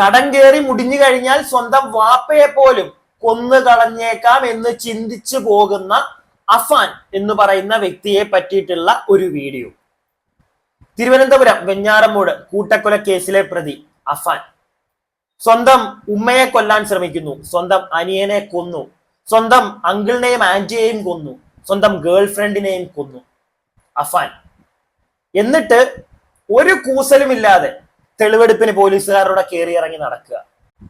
കടം കയറി മുടിഞ്ഞു കഴിഞ്ഞാൽ സ്വന്തം വാപ്പയെ പോലും കൊന്നു കളഞ്ഞേക്കാം എന്ന് ചിന്തിച്ചു പോകുന്ന അഫാൻ എന്ന് പറയുന്ന വ്യക്തിയെ പറ്റിയിട്ടുള്ള ഒരു വീഡിയോ. തിരുവനന്തപുരം വെഞ്ഞാറമ്മൂട് കൂട്ടക്കൊല കേസിലെ പ്രതി അഫാൻ. സ്വന്തം ഉമ്മയെ കൊല്ലാൻ ശ്രമിക്കുന്നു. സ്വന്തം അനിയനെ കൊന്നു. സ്വന്തം അങ്കിളിനെയും ആന്റിയെയും കൊന്നു. സ്വന്തം ഗേൾ ഫ്രണ്ടിനെയും കൊന്നു. അഫാൻ. എന്നിട്ട് ഒരു കൂസലുമില്ലാതെ തെളിവെടുപ്പിന് പോലീസുകാരുടെ കയറി ഇറങ്ങി നടക്കുക.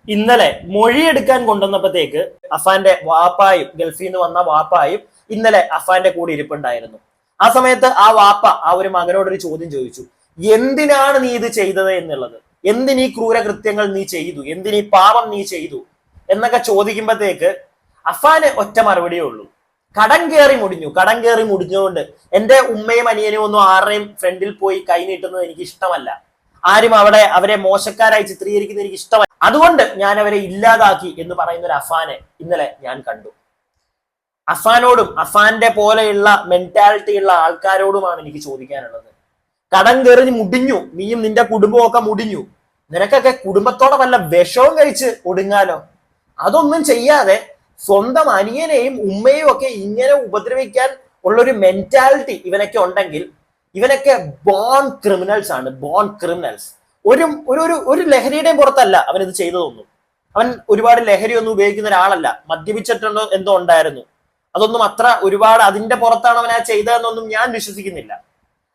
ഇന്നലെ മൊഴിയെടുക്കാൻ കൊണ്ടുവന്നപ്പോഴത്തേക്ക് അഫാന്റെ വാപ്പായും ഗൾഫിൽ നിന്ന് വന്ന വാപ്പായും ഇന്നലെ അഫാന്റെ കൂടെ ഇരിപ്പുണ്ടായിരുന്നു. ആ സമയത്ത് ആ വാപ്പ ആ ഒരു മകനോടൊരു ചോദ്യം ചോദിച്ചു. എന്തിനാണ് നീ ഇത് ചെയ്തത് എന്നുള്ളത്? എന്തിനീ ക്രൂരകൃത്യങ്ങൾ നീ ചെയ്തു? എന്തിനീ പാപം നീ ചെയ്തു? എന്നൊക്കെ ചോദിക്കുമ്പോഴത്തേക്ക് അഫാന് ഒറ്റ മറുപടിയേ ഉള്ളൂ. കടം കയറി മുടിഞ്ഞു. കടം കയറി മുടിഞ്ഞുകൊണ്ട് എന്റെ ഉമ്മയും അനിയനും ഒന്നും ആരുടെയും ഫ്രണ്ടിൽ പോയി കൈ നീട്ടുന്നത് എനിക്ക് ഇഷ്ടമല്ല. ആരും അവിടെ അവരെ മോശക്കാരായി ചിത്രീകരിക്കുന്ന എനിക്ക് ഇഷ്ടമായി അതുകൊണ്ട് ഞാൻ അവരെ ഇല്ലാതാക്കി എന്ന് പറയുന്ന ഒരു അഫാനെ ഇന്നലെ ഞാൻ കണ്ടു. അഫാനോടും അഫാന്റെ പോലെയുള്ള മെന്റാലിറ്റിയുള്ള ആൾക്കാരോടുമാണ് എനിക്ക് ചോദിക്കാനുള്ളത്. കടം കയറി മുടിഞ്ഞു. നീയും നിന്റെ കുടുംബമൊക്കെ മുടിഞ്ഞു. നിനക്കൊക്കെ കുടുംബത്തോടെ വല്ല വിഷവും കഴിച്ച് ഒടുങ്ങാലോ? അതൊന്നും ചെയ്യാതെ സ്വന്തം അനിയനെയും ഉമ്മയും ഒക്കെ ഇങ്ങനെ ഉപദ്രവിക്കാൻ ഉള്ളൊരു മെന്റാലിറ്റി ഇവനൊക്കെ ഉണ്ടെങ്കിൽ ഇവനൊക്കെ ബോൺ ക്രിമിനൽസ് ആണ് ബോൺ ക്രിമിനൽസ് ഒരു ഒരു ഒരു ലഹരിയുടെയും പുറത്തല്ല അവൻ ഇത് ചെയ്തതൊന്നും. അവൻ ഒരുപാട് ലഹരി ഒന്നും ഉപയോഗിക്കുന്ന ഒരാളല്ല. മദ്യപിച്ചിട്ടുണ്ടോ എന്തോ ഉണ്ടായിരുന്നു. അതൊന്നും അത്ര ഒരുപാട് അതിന്റെ പുറത്താണ് അവൻ ആ ചെയ്തതെന്നൊന്നും ഞാൻ വിശ്വസിക്കുന്നില്ല.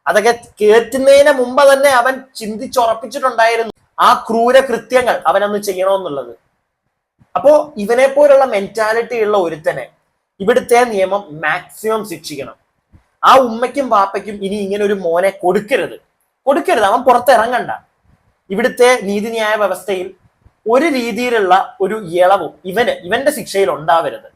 അതൊക്കെ കേറ്റുന്നതിന് മുമ്പ് തന്നെ അവൻ ചിന്തിച്ചുറപ്പിച്ചിട്ടുണ്ടായിരുന്നു ആ ക്രൂര കൃത്യങ്ങൾ അവനന്ന് ചെയ്യണമെന്നുള്ളത്. അപ്പോ ഇവനെ പോലുള്ള മെന്റാലിറ്റി ഉള്ള ഒരുത്തനെ ഇവിടുത്തെ നിയമം മാക്സിമം ശിക്ഷിക്കണം. ആ ഉമ്മയ്ക്കും പാപ്പയ്ക്കും ഇനി ഇങ്ങനെ ഒരു മോനെ കൊടുക്കരുത്. കൊടുക്കരുത്. അവൻ പുറത്തിറങ്ങണ്ട. ഇവിടുത്തെ നീതിന്യായ വ്യവസ്ഥയിൽ ഒരു രീതിയിലുള്ള ഒരു ഇളവും ഇവന് ഇവന്റെ ശിക്ഷയിൽ ഉണ്ടാവരുത്.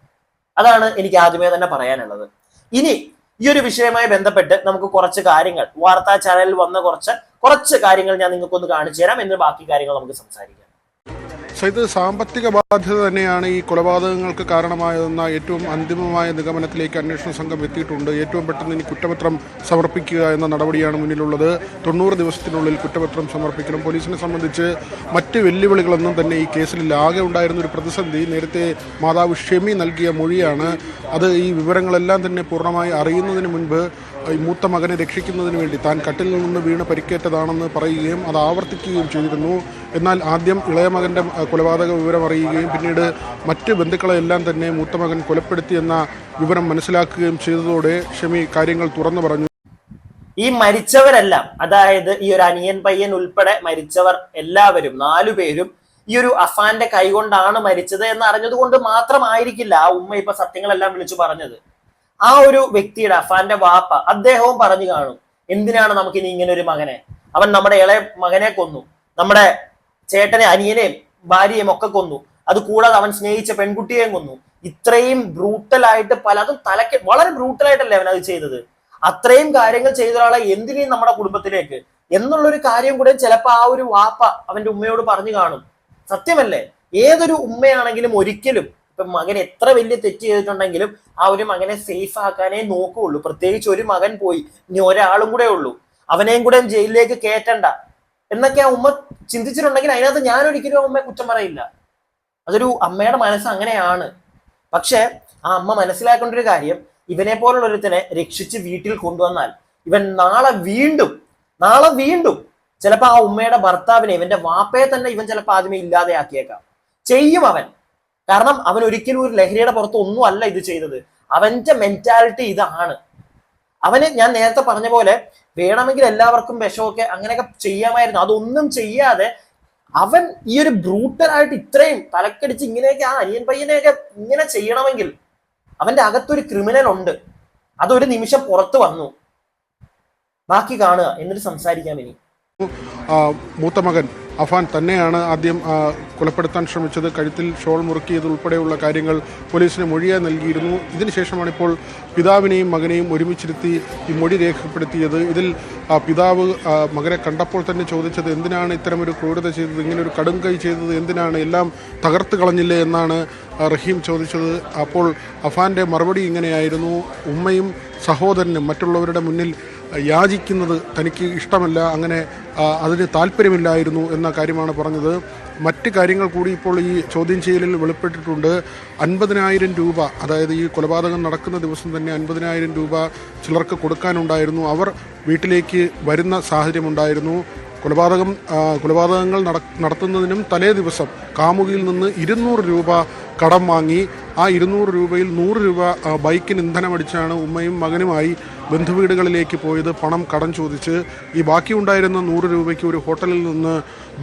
അതാണ് എനിക്ക് ആദ്യമേ തന്നെ പറയാനുള്ളത്. ഇനി ഈ ഒരു വിഷയവുമായി ബന്ധപ്പെട്ട് നമുക്ക് കുറച്ച് കാര്യങ്ങൾ വാർത്താ ചാനലിൽ വന്ന കുറച്ച് കുറച്ച് കാര്യങ്ങൾ ഞാൻ നിങ്ങൾക്കൊന്ന് കാണിച്ചു തരാം. എന്ന് ബാക്കി കാര്യങ്ങൾ നമുക്ക് സംസാരിക്കാം. സോ ഇത് സാമ്പത്തിക ബാധ്യത തന്നെയാണ് ഈ കൊലപാതകങ്ങൾക്ക് കാരണമായതെന്ന ഏറ്റവും അന്തിമമായ നിഗമനത്തിലേക്ക് അന്വേഷണ സംഘം എത്തിയിട്ടുണ്ട്. ഏറ്റവും പെട്ടെന്ന് ഇനി കുറ്റപത്രം സമർപ്പിക്കുക എന്ന നടപടിയാണ് മുന്നിലുള്ളത്. തൊണ്ണൂറ് ദിവസത്തിനുള്ളിൽ കുറ്റപത്രം സമർപ്പിക്കണം. പോലീസിനെ സംബന്ധിച്ച് മറ്റ് വെല്ലുവിളികളൊന്നും തന്നെ ഈ കേസിൽ ആകെ ഉണ്ടായിരുന്ന ഒരു പ്രതിസന്ധി നേരത്തെ മാതാവ് ഷെമി നൽകിയ മൊഴിയാണ്. അത് ഈ വിവരങ്ങളെല്ലാം തന്നെ പൂർണമായി അറിയുന്നതിന് മുൻപ് ഈ മൂത്ത മകനെ രക്ഷിക്കുന്നതിന് വേണ്ടി താൻ കട്ടിൽ നിന്ന് വീണ് പരിക്കേറ്റതാണെന്ന് പറയുകയും അത് ആവർത്തിക്കുകയും ചെയ്തിരുന്നു. എന്നാൽ ആദ്യം ഇളയ മകന്റെ കൊലപാതക വിവരം അറിയുകയും പിന്നീട് മറ്റ് ബന്ധുക്കളെല്ലാം തന്നെ മൂത്ത മകൻ കൊലപ്പെടുത്തിയെന്ന വിവരം മനസ്സിലാക്കുകയും ചെയ്തതോടെ ഷമി കാര്യങ്ങൾ തുറന്നു പറഞ്ഞു. ഈ മരിച്ചവരെല്ലാം അതായത് ഈ ഒരു അനിയൻ പയ്യൻ ഉൾപ്പെടെ മരിച്ചവർ എല്ലാവരും നാലു പേരും ഈ ഒരു അഫാന്റെ കൈകൊണ്ടാണ് മരിച്ചത് എന്ന് അറിഞ്ഞത് കൊണ്ട് മാത്രമായിരിക്കില്ല ആ ഉമ്മ ഇപ്പൊ സത്യങ്ങളെല്ലാം വിളിച്ചു പറഞ്ഞത്. ആ ഒരു വ്യക്തിയുടെ അഫാന്റെ വാപ്പ അദ്ദേഹവും പറഞ്ഞു കാണും എന്തിനാണ് നമുക്കിനി ഇങ്ങനെ ഒരു മകനെ? അവൻ നമ്മുടെ ഇളയ മകനെ കൊന്നു. നമ്മുടെ ചേട്ടനെ അനിയനെയും ഭാര്യയും ഒക്കെ കൊന്നു. അത് കൂടാതെ അവൻ സ്നേഹിച്ച പെൺകുട്ടിയെയും കൊന്നു. ഇത്രയും ബ്രൂട്ടലായിട്ട് പലതും തലക്ക് വളരെ ബ്രൂട്ടലായിട്ടല്ലേ അവൻ അത് ചെയ്തത്? അത്രയും കാര്യങ്ങൾ ചെയ്ത ഒരാളെ എന്തിനേയും നമ്മുടെ കുടുംബത്തിലേക്ക്? എന്നുള്ളൊരു കാര്യം കൂടെ ചിലപ്പോൾ ആ ഒരു വാപ്പ അവന്റെ ഉമ്മയോട് പറഞ്ഞു കാണും. സത്യമല്ലേ? ഏതൊരു ഉമ്മയാണെങ്കിലും ഒരിക്കലും ഇപ്പൊ മകൻ എത്ര വലിയ തെറ്റ് ചെയ്തിട്ടുണ്ടെങ്കിലും ആ ഒരു മകനെ സേഫ് ആക്കാനേ നോക്കുകയുള്ളൂ. പ്രത്യേകിച്ച് ഒരു മകൻ പോയി ഇനി ഒരാളും കൂടെ ഉള്ളൂ. അവനെയും കൂടെ ജയിലിലേക്ക് കയറ്റണ്ട. എന്നൊക്കെ ആ ഉമ്മ ചിന്തിച്ചിട്ടുണ്ടെങ്കിൽ അതിനകത്ത് ഞാൻ ഒരിക്കലും അമ്മയെ കുറ്റം പറയില്ല. അതൊരു അമ്മയുടെ മനസ്സ് അങ്ങനെയാണ്. പക്ഷെ ആ അമ്മ മനസ്സിലാക്കേണ്ട ഒരു കാര്യം ഇവനെ പോലുള്ള ഒരുത്തനെ രക്ഷിച്ച് വീട്ടിൽ കൊണ്ടുവന്നാൽ ഇവൻ നാളെ വീണ്ടും നാളെ വീണ്ടും ചിലപ്പോൾ ആ ഉമ്മയുടെ ഭർത്താവിനെ ഇവന്റെ വാപ്പയെ തന്നെ ഇവൻ ചിലപ്പോൾ ആദ്യമേ ഇല്ലാതെയാക്കിയേക്കാം. ചെയ്യും അവൻ. കാരണം അവൻ ഒരിക്കലും ഒരു ലഹരിയുടെ പുറത്ത് ഒന്നും അല്ല ഇത് ചെയ്തത്. അവന്റെ മെന്റാലിറ്റി ഇതാണ്. അവന് ഞാൻ നേരത്തെ പറഞ്ഞ പോലെ വേണമെങ്കിൽ എല്ലാവർക്കും വിഷമൊക്കെ അങ്ങനെയൊക്കെ ചെയ്യാമായിരുന്നു. അതൊന്നും ചെയ്യാതെ അവൻ ഈ ഒരു ബ്രൂട്ടലായിട്ട് ഇത്രയും തലക്കടിച്ച് ഇങ്ങനെയൊക്കെ ആ അനിയൻ പയ്യനെയൊക്കെ ഇങ്ങനെ ചെയ്യണമെങ്കിൽ അവന്റെ അകത്തൊരു ക്രിമിനൽ ഉണ്ട്. അതൊരു നിമിഷം പുറത്തു വന്നു. ബാക്കി കാണുക. എന്നിട്ട് സംസാരിക്കാം ഇനി. മൂത്ത മകൻ. അഫാൻ തന്നെയാണ് ആദ്യം കൊലപ്പെടുത്താൻ ശ്രമിച്ചത്. കഴുത്തിൽ ഷോൾ മുറുക്കിയത് ഉൾപ്പെടെയുള്ള കാര്യങ്ങൾ പോലീസിന് മൊഴിയായി നൽകിയിരുന്നു. ഇതിനുശേഷമാണ് ഇപ്പോൾ പിതാവിനെയും മകനെയും ഒരുമിച്ചിരുത്തി ഈ മൊഴി രേഖപ്പെടുത്തിയത്. ഇതിൽ പിതാവ് മകനെ കണ്ടപ്പോൾ തന്നെ ചോദിച്ചത് എന്തിനാണ് ഇത്തരമൊരു ക്രൂരത ചെയ്തത്? ഇങ്ങനൊരു ഒരു കടുംകൈ ചെയ്തത് എന്തിനാണ്? എല്ലാം തകർത്ത് കളഞ്ഞില്ലേ എന്നാണ് റഹീം ചോദിച്ചത്. അപ്പോൾ അഫാന്റെ മറുപടി ഇങ്ങനെയായിരുന്നു. ഉമ്മയും സഹോദരനും മറ്റുള്ളവരുടെ മുന്നിൽ യാചിക്കുന്നത് തനിക്ക് ഇഷ്ടമല്ല. അങ്ങനെ അതിന് താല്പര്യമില്ലായിരുന്നു എന്ന കാര്യമാണ് പറഞ്ഞത്. മറ്റ് കാര്യങ്ങൾ കൂടി ഇപ്പോൾ ഈ ചോദ്യം ചെയ്യലിൽ വെളിപ്പെട്ടിട്ടുണ്ട്. അൻപതിനായിരം രൂപ അതായത് ഈ കൊലപാതകം നടക്കുന്ന ദിവസം തന്നെ അൻപതിനായിരം രൂപ ചിലർക്ക് കൊടുക്കാനുണ്ടായിരുന്നു. അവർ വീട്ടിലേക്ക് വരുന്ന സാഹചര്യമുണ്ടായിരുന്നു. കൊലപാതകം കൊലപാതകങ്ങൾ നട- നടത്തുന്നതിനും തലേ ദിവസം കാമുകിയിൽ നിന്ന് ഇരുന്നൂറ് രൂപ കടം വാങ്ങി ആ ഇരുന്നൂറ് രൂപയിൽ നൂറ് രൂപ ബൈക്കിന് ഇന്ധനമടിച്ചാണ് ഉമ്മയും മകനുമായി ബന്ധുവീടുകളിലേക്ക് പോയത്. പണം കടം ചോദിച്ച് ഈ ബാക്കിയുണ്ടായിരുന്ന നൂറ് രൂപയ്ക്ക് ഒരു ഹോട്ടലിൽ നിന്ന്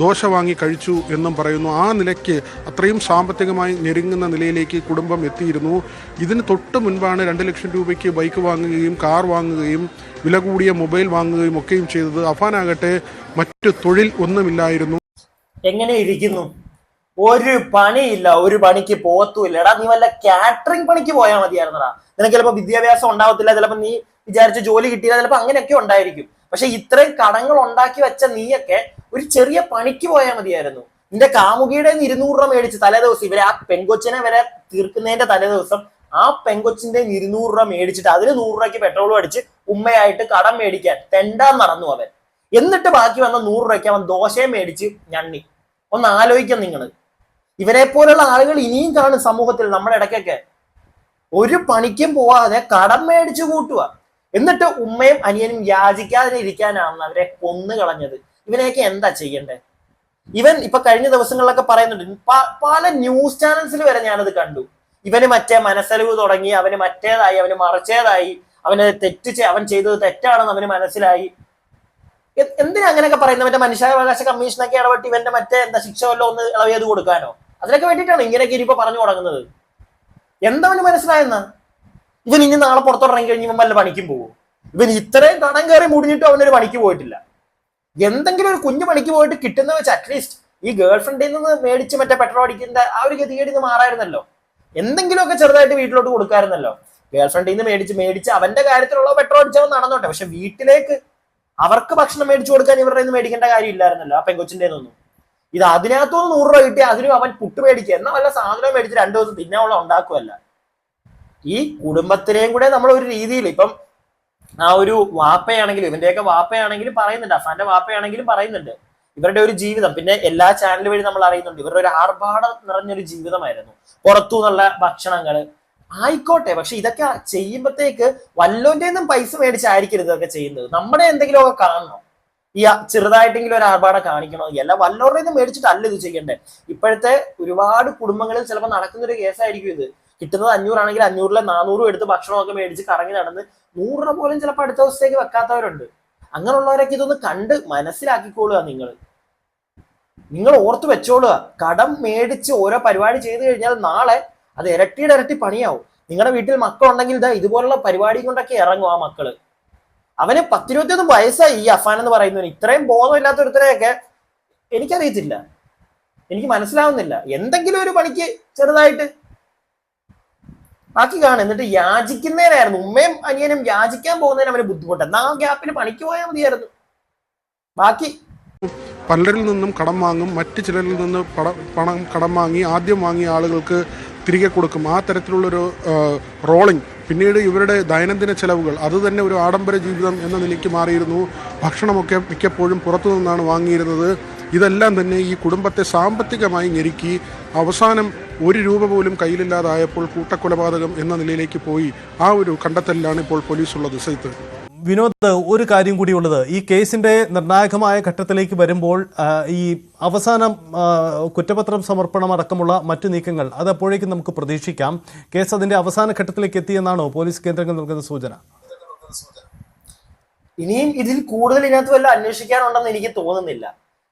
ദോശ വാങ്ങി കഴിച്ചു എന്നും പറയുന്നു. ആ നിലയ്ക്ക് അത്രയും സാമ്പത്തികമായി ഞെരുങ്ങുന്ന നിലയിലേക്ക് കുടുംബം എത്തിയിരുന്നു. ഇതിന് തൊട്ട് മുൻപാണ് രണ്ട് ലക്ഷം രൂപയ്ക്ക് ബൈക്ക് വാങ്ങുകയും കാർ വാങ്ങുകയും വില കൂടിയ മൊബൈൽ വാങ്ങുകയും ഒക്കെയും ചെയ്തത്. അഫാനാകട്ടെ മറ്റു തൊഴിൽ ഒന്നുമില്ലായിരുന്നു. എങ്ങനെ ഇരിക്കുന്നു? ഒരു പണിയില്ല ഒരു പണിക്ക് പോത്തുമില്ല എടാ നീ വല്ല കാറ്ററിംഗ് പണിക്ക് പോയാൽ മതിയായിരുന്നടാ. നിനക്ക് ചിലപ്പോൾ വിദ്യാഭ്യാസം ഉണ്ടാവത്തില്ല ചിലപ്പോൾ നീ വിചാരിച്ച ജോലി കിട്ടിയില്ല ചിലപ്പോൾ അങ്ങനെയൊക്കെ ഉണ്ടായിരിക്കും. പക്ഷെ ഇത്രയും കടങ്ങൾ ഉണ്ടാക്കി വെച്ച നീയൊക്കെ ഒരു ചെറിയ പണിക്ക് പോയാൽ മതിയായിരുന്നു. നിന്റെ കാമുകിയുടെ ഇരുന്നൂറ് രൂപ മേടിച്ച് തലേ ദിവസം ഇവരെ ആ പെൺകൊച്ചിനെ വരെ തീർക്കുന്നതിന്റെ തലേ ദിവസം ആ പെൺകൊച്ചിന്റെ ഇരുന്നൂറ് രൂപ മേടിച്ചിട്ട് അതിന് നൂറ് രൂപയ്ക്ക് പെട്രോൾ അടിച്ച് ഉമ്മയായിട്ട് കടം മേടിക്കാൻ തെണ്ടാൻ നടന്നു അവൻ. എന്നിട്ട് ബാക്കി വന്ന നൂറ് രൂപയ്ക്ക് അവൻ ദോശയും മേടിച്ച് ഞണ്ണി. ഒന്ന് ആലോചിക്കാം നിങ്ങൾ ഇവരെ പോലുള്ള ആളുകൾ ഇനിയും കാണും സമൂഹത്തിൽ നമ്മുടെ ഇടയ്ക്കൊക്കെ. ഒരു പണിക്കും പോവാതെ കടം മേടിച്ചു കൂട്ടുക. എന്നിട്ട് ഉമ്മയും അനിയനും യാചിക്കാതെ ഇരിക്കാനാണ് അവരെ കൊന്നു കളഞ്ഞത്. ഇവനെയൊക്കെ എന്താ ചെയ്യണ്ടേ? ഇവൻ ഇപ്പൊ കഴിഞ്ഞ ദിവസങ്ങളിലൊക്കെ പറയുന്നുണ്ട് പല ന്യൂസ് ചാനൽസിൽ വരെ ഞാനത് കണ്ടു. ഇവന് മറ്റേ മനസ്സലിവ് തുടങ്ങി അവന് മറ്റേതായി അവന് മറിച്ചേതായി അവന് തെറ്റ് അവൻ ചെയ്തത് തെറ്റാണെന്ന് അവന് മനസ്സിലായി. എന്തിനാ അങ്ങനെയൊക്കെ പറയുന്നത്? മറ്റേ മനുഷ്യാവകാശ കമ്മീഷനൊക്കെ ഇടപെട്ട് ഇവന്റെ മറ്റേ എന്താ ശിക്ഷ വല്ലോ ഒന്ന് ഇളവ് ചെയ്ത് കൊടുക്കാനോ? അതിനൊക്കെ വേണ്ടിയിട്ടാണ് ഇങ്ങനെയൊക്കെ ഇനിയിപ്പോ പറഞ്ഞു തുടങ്ങുന്നത്? എന്താ അവന് മനസ്സിലായെന്ന? ഇവൻ ഇനി നാളെ പുറത്തോട്ടിറങ്ങി കഴിഞ്ഞ് ഇവൻ വല്ല പണിക്കും പോകും ഇവൻ ഇത്രയും കടം കയറി മുടിഞ്ഞിട്ട് അവനൊരു പണിക്ക് പോയിട്ടില്ല. എന്തെങ്കിലും ഒരു കുഞ്ഞു പണിക്ക് പോയിട്ട് കിട്ടുന്ന വെച്ച് അറ്റ്ലീസ്റ്റ് ഈ ഗേൾ ഫ്രണ്ടിൽ നിന്ന് മേടിച്ച് മറ്റേ പെട്രോൾ അടിക്കേണ്ട ആ ഒരു ഗതികേട് മാറായിരുന്നല്ലോ. എന്തെങ്കിലുമൊക്കെ ചെറുതായിട്ട് വീട്ടിലോട്ട് കൊടുക്കായിരുന്നല്ലോ. ഗേൾ ഫ്രണ്ടിൽ നിന്ന് മേടിച്ച് മേടിച്ച് അവന്റെ കാര്യത്തിലുള്ള പെട്രോൾ അടിച്ചവൻ നടന്നോട്ടെ. പക്ഷെ വീട്ടിലേക്ക് അവർക്ക് ഭക്ഷണം മേടിച്ചു കൊടുക്കാൻ ഇവരുടെ നിന്ന് മേടിക്കേണ്ട കാര്യമില്ലായിരുന്നല്ലോ ആ പെങ്കൊച്ചിന്റെ ഒന്നും. ഇത് അതിനകത്തുനിന്ന് നൂറ് രൂപ കിട്ടി അതിനും അവൻ പുട്ട് മേടിക്കുക. എന്നാ വല്ല സാധനം മേടിച്ച് രണ്ടു ദിവസം തിന്നാനുള്ള ഉണ്ടാക്കുമല്ല ഈ കുടുംബത്തിനെയും കൂടെ നമ്മൾ ഒരു രീതിയിൽ ഇപ്പം ആ ഒരു വാപ്പയാണെങ്കിലും ഇവന്റെയൊക്കെ വാപ്പയാണെങ്കിലും പറയുന്നുണ്ട് അഫാന്റെ വാപ്പയാണെങ്കിലും പറയുന്നുണ്ട്. ഇവരുടെ ഒരു ജീവിതം പിന്നെ എല്ലാ ചാനൽ വഴി നമ്മൾ അറിയുന്നുണ്ട് ഇവരുടെ ഒരു ആർഭാടം നിറഞ്ഞൊരു ജീവിതമായിരുന്നു. പുറത്തു നിന്നുള്ള ഭക്ഷണങ്ങൾ ആയിക്കോട്ടെ പക്ഷെ ഇതൊക്കെ ചെയ്യുമ്പോഴത്തേക്ക് വല്ലോന്റെ ഒന്നും പൈസ മേടിച്ചായിരിക്കരുത് ഇതൊക്കെ ചെയ്യുന്നത്. നമ്മുടെ എന്തെങ്കിലുമൊക്കെ കാണണം? ഈ ചെറുതായിട്ടെങ്കിലും ഒരു ആർഭാടം കാണിക്കണോ? അല്ല വല്ലോരുടെ നിന്ന് മേടിച്ചിട്ടല്ല ഇത് ചെയ്യണ്ടേ ഇപ്പോഴത്തെ ഒരുപാട് കുടുംബങ്ങളിൽ ചിലപ്പോൾ നടക്കുന്ന ഒരു കേസായിരിക്കും ഇത്. കിട്ടുന്നത് അഞ്ഞൂറാണെങ്കിൽ അഞ്ഞൂറിലെ നാനൂറും എടുത്ത് ഭക്ഷണമൊക്കെ മേടിച്ച് കറങ്ങി നടന്ന് നൂറ് രൂപ പോലും ചിലപ്പോൾ അടുത്ത ദിവസത്തേക്ക് വെക്കാത്തവരുണ്ട്. അങ്ങനെയുള്ളവരൊക്കെ ഇതൊന്ന് കണ്ട് മനസ്സിലാക്കിക്കോളുക നിങ്ങൾ നിങ്ങൾ ഓർത്ത് വെച്ചോളുക. കടം മേടിച്ച് ഓരോ പരിപാടി ചെയ്തു കഴിഞ്ഞാൽ നാളെ അത് ഇരട്ടിയുടെ ഇരട്ടി പണിയാവും. നിങ്ങളുടെ വീട്ടിൽ മക്കളുണ്ടെങ്കിൽ ഇതാ ഇതുപോലുള്ള പരിപാടി കൊണ്ടൊക്കെ ഇറങ്ങും ആ മക്കൾ. അവന് പത്തിരുപത്തിയൊന്ന് വയസ്സായി ഈ അഫാൻ എന്ന് പറയുന്നവന്. ഇത്രയും ബോധമില്ലാത്ത ഒരുത്തരെയൊക്കെ എനിക്കറിയത്തില്ല. എനിക്ക് മനസ്സിലാവുന്നില്ല. എന്തെങ്കിലും ഒരു പണിക്ക് ചെറുതായിട്ട് ബാക്കി കാണും. എന്നിട്ട് യാചിക്കുന്നതിനായിരുന്നു. ഉമ്മയും അനിയനും യാചിക്കാൻ പോകുന്നതിന് അവന് ബുദ്ധിമുട്ട്. എന്നാ ആ ഗ്യാപ്പിന് പണിക്ക് പോയാൽ മതിയായിരുന്നു. ബാക്കി പലരിൽ നിന്നും കടം വാങ്ങും. മറ്റു ചിലരിൽ നിന്ന് പണം കടം വാങ്ങി ആദ്യം വാങ്ങിയ ആളുകൾക്ക് തിരികെ കൊടുക്കും. ആ തരത്തിലുള്ളൊരു റോളിംഗ് പിന്നീട് ഇവരുടെ ദൈനംദിന ചെലവുകൾ. അത് തന്നെ ഒരു ആഡംബര ജീവിതം എന്ന നിലയ്ക്ക് മാറിയിരുന്നു. ഭക്ഷണമൊക്കെ മിക്കപ്പോഴും പുറത്തു നിന്നാണ് വാങ്ങിയിരുന്നത്. ഇതെല്ലാം തന്നെ ഈ കുടുംബത്തെ സാമ്പത്തികമായി ഞെരുക്കി. അവസാനം ഒരു രൂപ പോലും കയ്യിലില്ലാതായപ്പോൾ കൂട്ടക്കൊലപാതകം എന്ന നിലയിലേക്ക് പോയി. ആ ഒരു കണ്ടെത്തലിലാണ് ഇപ്പോൾ പോലീസുള്ളത്. സൈത്ത് വിനോദ് ഒരു കാര്യം കൂടിയുള്ളത് ഈ കേസിന്റെ നിർണായകമായ ഘട്ടത്തിലേക്ക് വരുമ്പോൾ ഈ അവസാനം കുറ്റപത്രം സമർപ്പണം അടക്കമുള്ള മറ്റു നീക്കങ്ങൾ അത് അപ്പോഴേക്കും നമുക്ക് പ്രതീക്ഷിക്കാം. കേസ് അതിന്റെ അവസാന ഘട്ടത്തിലേക്ക് എത്തിയെന്നാണോ പോലീസ് കേന്ദ്രങ്ങൾ നൽകുന്ന സൂചന? ഇനിയും ഇതിൽ കൂടുതൽ ഇതിനകത്ത് വല്ല അന്വേഷിക്കാനുണ്ടെന്ന് എനിക്ക് തോന്നുന്നില്ല.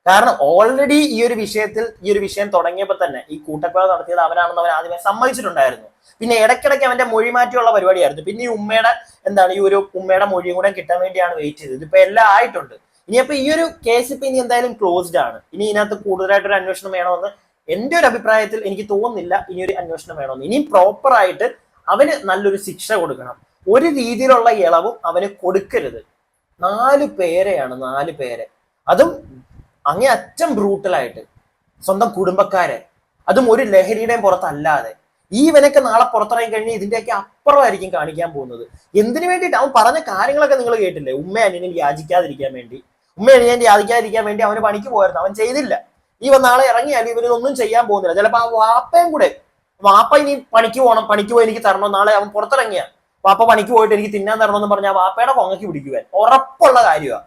കാരണം ഓൾറെഡി ഈ ഒരു വിഷയത്തിൽ ഈ ഒരു വിഷയം തുടങ്ങിയപ്പോൾ തന്നെ ഈ കൂട്ടക്കൊല നടത്തിയത് അവനാണെന്ന് അവൻ ആദ്യമേ സമ്മതിച്ചിട്ടുണ്ടായിരുന്നു. പിന്നെ ഇടയ്ക്കിടയ്ക്ക് അവന്റെ മൊഴി മാറ്റിയുള്ള പരിപാടിയായിരുന്നു. പിന്നെ ഈ ഉമ്മയുടെ എന്താണ് ഈ ഒരു ഉമ്മയുടെ മൊഴിയും കൂടെ കിട്ടാൻ വേണ്ടിയാണ് വെയിറ്റ് ചെയ്തത്. ഇപ്പൊ എല്ലാം ആയിട്ടുണ്ട്. ഇനിയിപ്പോ ഈ ഒരു കേസ് ഇപ്പൊ ഇനി എന്തായാലും ക്ലോസ്ഡ് ആണ്. ഇനി ഇതിനകത്ത് കൂടുതലായിട്ടൊരു അന്വേഷണം വേണമെന്ന് എന്റെ ഒരു അഭിപ്രായത്തിൽ എനിക്ക് തോന്നുന്നില്ല ഇനി ഒരു അന്വേഷണം വേണമെന്ന്. ഇനിയും പ്രോപ്പർ ആയിട്ട് അവന് നല്ലൊരു ശിക്ഷ കൊടുക്കണം. ഒരു രീതിയിലുള്ള ഇളവും അവന് കൊടുക്കരുത്. നാല് പേരെയാണ് നാല് പേരെ. അതും അങ്ങേ അറ്റം ബ്രൂട്ടലായിട്ട് സ്വന്തം കുടുംബക്കാരെ. അതും ഒരു ലഹരിയുടെയും പുറത്തല്ലാതെ. ഈ നാളെ പുറത്തിറങ്ങി കഴിഞ്ഞാൽ ഇതിന്റെയൊക്കെ അപ്പുറമായിരിക്കും കാണിക്കാൻ പോകുന്നത്. എന്തിനു വേണ്ടിയിട്ട്? അവൻ പറഞ്ഞ കാര്യങ്ങളൊക്കെ നിങ്ങൾ കേട്ടില്ലേ? ഉമ്മ അനിയനെ യാചിക്കാതിരിക്കാൻ വേണ്ടി. ഉമ്മ അനിയൻ യാചിക്കാതിരിക്കാൻ വേണ്ടി അവന് പണിക്ക് പോയിരുന്നു അവൻ ചെയ്തില്ല. ഇവൻ നാളെ ഇറങ്ങിയാലും ഇവരിതൊന്നും ചെയ്യാൻ പോകുന്നില്ല. ചിലപ്പോൾ ആ വാപ്പയും കൂടെ വാപ്പ ഇനി പണിക്ക് പോകണം പണിക്ക് പോയി എനിക്ക് തരണം നാളെ അവൻ പുറത്തിറങ്ങിയ. വാപ്പ പണിക്ക് പോയിട്ട് എനിക്ക് തിന്നാൻ തരണം എന്ന് പറഞ്ഞാൽ വാപ്പയുടെ കൊങ്ങക്ക് പിടിക്കുവാൻ. ഉറപ്പുള്ള കാര്യമാണ്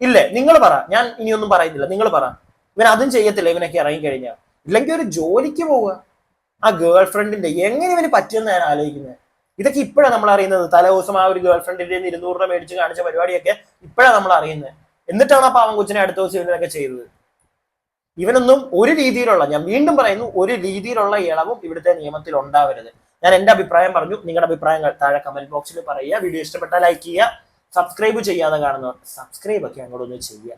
ഇല്ലേ? നിങ്ങൾ പറ. ഞാൻ ഇനിയൊന്നും പറയുന്നില്ല. നിങ്ങൾ പറ. ഇവൻ അതും ചെയ്യത്തില്ല. ഇവനൊക്കെ ഇറങ്ങിക്കഴിഞ്ഞാൽ ഇല്ലെങ്കിൽ ഒരു ജോലിക്ക് പോവുക. ആ ഗേൾ ഫ്രണ്ടിന്റെ എങ്ങനെ ഇവന് പറ്റുമെന്ന് ഞാൻ ആലോചിക്കുന്നത്. ഇതൊക്കെ ഇപ്പോഴാണ് നമ്മൾ അറിയുന്നത്. തലേ ദിവസം ആ ഒരു ഗേൾ ഫ്രണ്ടിന്റെ ഇരുന്നൂറ് രൂപ മേടിച്ച് കാണിച്ച പരിപാടിയൊക്കെ ഇപ്പോഴാണ് നമ്മൾ അറിയുന്നത്. എന്നിട്ടാണ് ആ പാവം കൊച്ചിനെ അടുത്ത ദിവസം ഇവനൊക്കെ ചെയ്തത്. ഇവനൊന്നും ഒരു രീതിയിലുള്ള ഞാൻ വീണ്ടും പറയുന്നു ഒരു രീതിയിലുള്ള ഇളവും ഇവിടുത്തെ നിയമത്തിൽ ഉണ്ടാവരുത്. ഞാൻ എന്റെ അഭിപ്രായം പറഞ്ഞു. നിങ്ങളുടെ അഭിപ്രായങ്ങൾ താഴെ കമന്റ് ബോക്സിൽ പറയുക. വീഡിയോ ഇഷ്ടപ്പെട്ടാൽ ലൈക്ക് ചെയ്യുക. സബ്സ്ക്രൈബ് ചെയ്യാതെ കാണുന്നവർ സബ്സ്ക്രൈബ് ഒക്കെ അങ്ങോട്ടൊന്ന് ചെയ്യുക.